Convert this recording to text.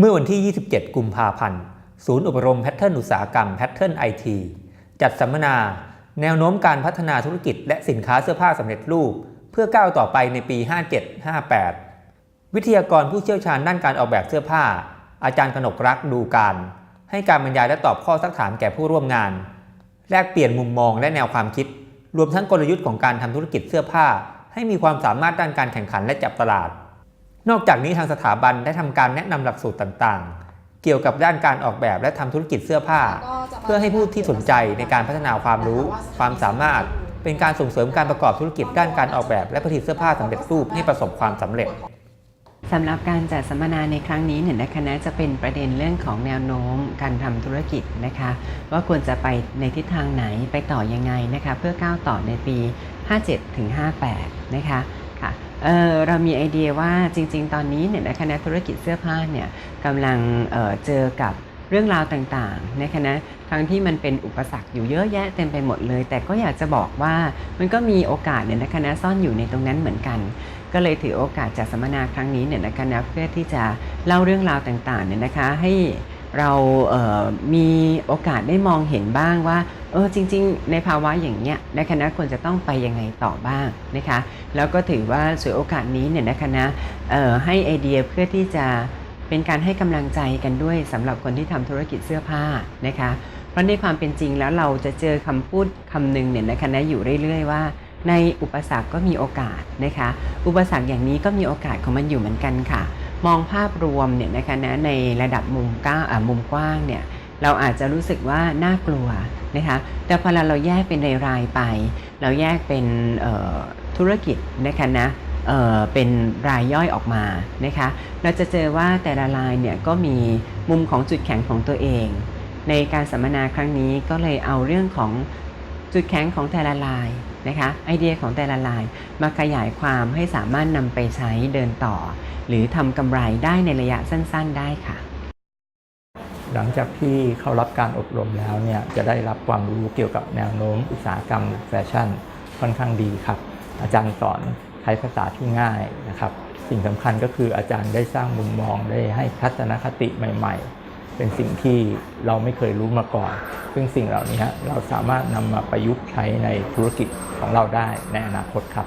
เมื่อวันที่ 27 กุมภาพันธ์ ศูนย์อบรมแพทเทิร์นอุตสาหกรรมแพทเทิร์นไอทีจัดสัมมนา แนวโน้มการพัฒนาธุรกิจ และสินค้าเสื้อผ้าสำเร็จรูป เพื่อก้าวต่อไปในปี 57-58 วิทยากรผู้เชี่ยวชาญด้านการออกแบบเสื้อผ้า อาจารย์กนกรักดูการ ให้การบรรยายและตอบข้อสักถามแก่ผู้ร่วมงาน แลกเปลี่ยนมุมมองและแนวความคิด รวมทั้งกลยุทธ์ของการทำธุรกิจเสื้อผ้า ให้มีความสามารถด้านการแข่งขันและจับตลาด นอกจากนี้ทางสถาบันได้ทำการแนะนำหลักสูตรต่างๆ เกี่ยวกับด้านการออกแบบและทำธุรกิจเสื้อผ้า เพื่อให้ผู้ที่สนใจในการพัฒนาความรู้ ความสามารถ เป็นการส่งเสริมการประกอบธุรกิจด้านการออกแบบและผลิตเสื้อผ้าสำเร็จรูปให้ประสบความสำเร็จสำหรับการจัดสัมมนาในครั้งนี้เนี่ยนะคะนะจะเป็นประเด็นเรื่องของแนวโน้มการทำธุรกิจนะคะ ว่าควรจะไปในทิศทางไหนไปต่อยังไงนะคะ เพื่อก้าวต่อในปี 57ถึง58 นะคะค่ะ เเรามีไอเดียว่าจริง ๆ ตอนนี้เนี่ยนะคะนะธุรกิจเสื้อผ้าเนี่ยกำลังเเจอกับเรื่องราวต่างๆนะคะนะทั้งที่มันเป็นอุปสรรคอยู่เยอะแยะเต็มไปหมดเลย แต่ก็อยากจะบอกว่ามันก็มีโอกาสเนี่ยนะคะนะซ่อนอยู่ในตรงนั้นเหมือนกัน ก็เลยถือโอกาสจัดสัมมนาครั้งนี้เนี่ยนะคะนะเพื่อที่จะเล่าเรื่องราวต่างๆเนี่ยนะคะให้เราเมีโอกาสได้มองเห็นบ้างว่า เออจริง ๆ ในภาวะอย่างเนี้ยนะคะนะควรจะต้องไปยังไงต่อบ้างนะคะแล้วก็ถือว่าสวยโอกาสนี้เนี่ยนะคะนะให้ไอเดียเพื่อที่จะเป็นการให้กำลังใจกันด้วยสำหรับคนที่ทำธุรกิจเสื้อผ้านะคะเพราะในความเป็นจริงแล้วเราจะเจอคำพูดคำหนึ่งเนี่ยนะคะนะอยู่เรื่อย ๆ ว่าในอุปสรรคก็มีโอกาสนะคะ อุปสรรคอย่างนี้ก็มีโอกาสของมันอยู่เหมือนกันค่ะ มองภาพรวมเนี่ยนะคะนะในระดับมุมก้ามุมกว้างเนี่ยเราอาจจะรู้สึกว่าน่ากลัว นะคะแต่พอเราเราแยกเป็นรายๆไป เราแยกเป็นธุรกิจนะคะนะเเป็นรายย่อยออกมานะคะเราจะเจอว่าแต่ละรายเนี่ยก็มีมุมของจุดแข็งของตัวเอง ในการสัมมนาครั้งนี้ก็เลยเอาเรื่องของจุดแข็งของแต่ละลายนะคะไอเดียของแต่ละลายมาขยายความให้สามารถนำไปใช้เดินต่อ หรือทำกำไรได้ในระยะสั้น ๆ ได้ค่ะ หลังจากที่เข้ารับการอบรมแล้วเนี่ยจะได้รับความรู้เกี่ยวกับแนวโน้มอุตสาหกรรมแฟชั่นค่อนข้างดีครับ อาจารย์สอนใช้ภาษาที่ง่ายนะครับ สิ่งสำคัญก็คืออาจารย์ได้สร้างมุมมองได้ให้ทัศนคติใหม่ ๆ เป็นสิ่งที่เราไม่เคยรู้มาก่อน ซึ่งสิ่งเหล่านี้เราสามารถนำมาประยุกต์ใช้ในธุรกิจของเราได้ในอนาคตครับ